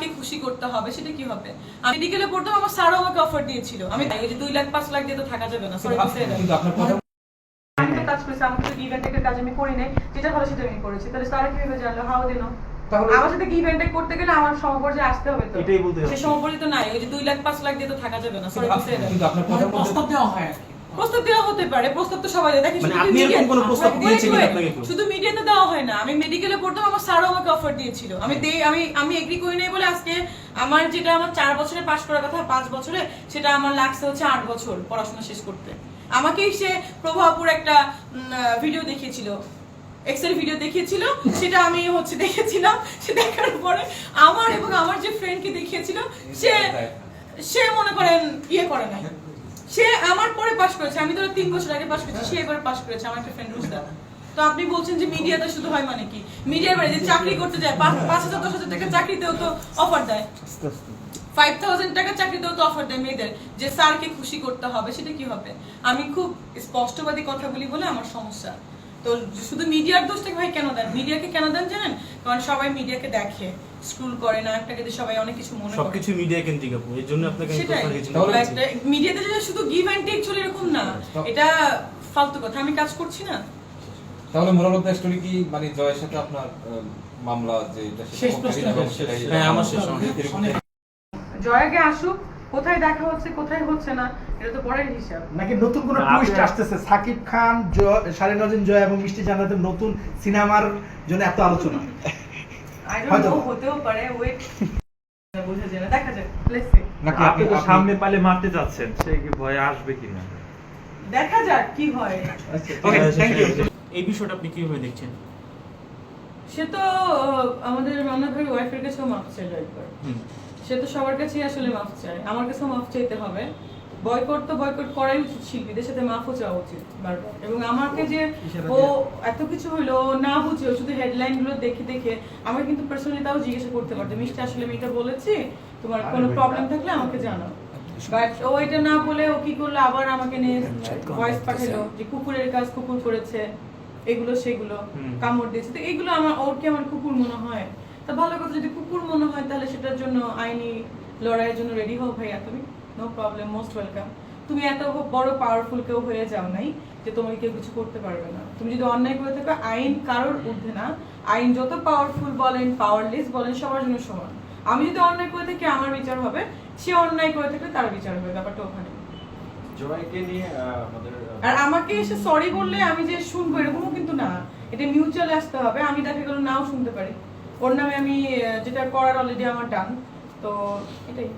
স্যারকে খুশি করতে হবে সেটা কি হবে? আমি মেডিকেলে পড়তাম আমার স্যারও আমাকে অফার দিয়েছিল। আমি ওই যে দুই লাখ পাঁচ লাখ দিয়ে তো থাকা যাবে না সরি কিন্তু আপনার কথা আমি কাজ করেছি আমাকে তো ইভেন্টের কাজ আমি করি নাই যেটা ভালো সেটা আমি করেছি। তাহলে স্যার কীভাবে জানলো? হাউ দিনো আমার সাথে ইভেন্টে করতে গেলে আমার সমপর্যায়ে আসতে হবে তো। এটাই বলতে সে সমপর্যায়ে তো নাই ওই যে দুই লাখ পাঁচ লাখ দিয়ে তো থাকা যাবে না সরি কিন্তু আপনার মানে প্রস্তাব দেওয়া হয় আর কি। প্রস্তাব দেওয়া হতে পারে প্রস্তাব তো সবাই দেয়। দেখি মানে আপনি এরকম কোনো প্রস্তাব কিনা আপনাকে শুধু মিডিয়াতে দেওয়া হয় না। আমি মেডিকেলে পড়তাম আমার স্যারও আমাকে অফার দিয়েছিল। আমি দেই আমি আমি এগ্রি করি নাই বলে আজকে আমার যেটা আমার চার বছরে পাশ করার কথা পাঁচ বছরে সেটা আমার লাগছে হচ্ছে আট বছর পড়াশোনা শেষ করতে। আমাকেই সে প্রভাবপুর একটা ভিডিও দেখিয়েছিল। এক্সেল ভিডিও দেখিয়েছিল সেটা আমি হচ্ছে দেখেছিলাম সে দেখার পরে আমার এবং আমার যে ফ্রেন্ডকে দেখিয়েছিল সে সে মনে করেন ইয়ে করে নাই। সে আমার পরে পাশ করেছে, আমি তো তিন বছর আগে পাশ করেছি, সে এবারে পাশ করেছে, আমার একটা ফ্রেন্ড রুজদা তো আপনি বলছেন যে মিডিয়াতে শুধু হয় মানে কি? মিডিয়ার বাইরে যে চাকরি করতে যায়, পাঁচ হাজার, দশ হাজার টাকা চাকরিতেও তো অফার দেয়। ফাইভ থাউজেন্ড টাকা চাকরিতেও তো অফার দেয় মেয়েদের, যে স্যারকে খুশি করতে হবে, সেটা কি হবে? আমি খুব স্পষ্টবাদী কথা বলি বলে আমার সমস্যা। তো শুধু মিডিয়ার দোষটাকে ভাই কেন দেন? মিডিয়াকে কেন দেন জানেন? কারণ সবাই মিডিয়াকে দেখে। স্ক্রুল করে না একটাকে দিয়ে সবাই অনেক কিছু মনে করে। সবকিছু মিডিয়া কেন্দ্রিক আপু এর জন্য আপনাকে আমি সেটাই। প্রশ্ন রেখেছি। তাহলে- মিডিয়াতে যে শুধু গিভ অ্যান্ড টেক চলে এরকম না এটা ফালতু কথা আমি কাজ করছি না। তাহলে মোরাল অফ দ্য স্টোরি কি মানে জয়ের সাথে আপনার মামলা যে এটা শেষ প্রশ্ন। হ্যাঁ, আমার শেষ। জয়াকে আসুক কোথায় দেখা হচ্ছে কোথায় হচ্ছে না এটা তো পরের হিসাব। নাকি নতুন কোন টুইস্ট আসতেছে? সাকিব খান শালীন নজীন জয় এবং মিষ্টি জান্নাতের নতুন সিনেমার জন্য এত আলোচনা। হয়তো। হতেও পারে ওয়েট বোঝা যায় না দেখা যাক লেটস নাকি আপনি তো সামনে পালে মারতে যাচ্ছেন সে কি ভয়ে আসবে কিনা? দেখা যাক কি হয়। ওকে থ্যাংক ইউ এই বিষয়টা আপনি কীভাবে দেখছেন? সে তো আমাদের ভাই ওয়াইফের কাছেও মাফ চাইলো একবার। সে তো সবার কাছেই আসলে মাফ চায়। আমার কাছেও মাফ চাইতে হবে। বয়কট তো বয়কট করাই উচিত শিল্পীদের সাথে মাফও চাওয়া উচিত। বারবার এবং আমাকে যে ও এত কিছু হইল না বুঝে হেডলাইনগুলো দেখে দেখে আমার কিন্তু পার্সোনালি তাও জিজ্ঞাসা করতে পারতো মিষ্টি আসলে আমি এটা বলেছি তোমার কোনো প্রবলেম থাকলে আমাকে জানাও। বাট ও এটা না বলে ও কি করল আবার আমাকে নিয়ে ভয়েস পাঠালো যে কুকুরের কাজ কুকুর করেছে এগুলো সেগুলো কামড় দিয়েছে। তো এগুলো আমার ওর কি আমার কুকুর মনে হয়? তা ভালো কথা যদি কুকুর মনে হয় তাহলে সেটার জন্য আইনি লড়াইয়ের জন্য রেডি হও ভাইয়া তুমি। নো প্রবলেম মোস্ট ওয়েলকাম তুমি এত বড় পাওয়ারফুল কেউ হয়ে যাও নাই যে তোমাকে কেউ কিছু করতে পারবে না। তুমি যদি অন্যায় করে থাকো আইন কারোর ঊর্ধ্বে না। আইন যত পাওয়ারফুল বলেন পাওয়ারলেস বলেন সবার জন্য সমান। আমি যদি অন্যায় করে থাকি আমার বিচার হবে। সে অন্যায় করে থাকলে তার বিচার হবে ব্যাপারটা ওখানে। জয়কে নিয়ে আমাদের আর আমাকে এসে সরি বললে আমি যে শুনব এরকমও কিন্তু না। এটা মিউচুয়াল আসতে হবে। আমি দেখা গেল নাও শুনতে পারি। ওর নামে আমি যেটা করার অলরেডি আমার ডান তো এটাই।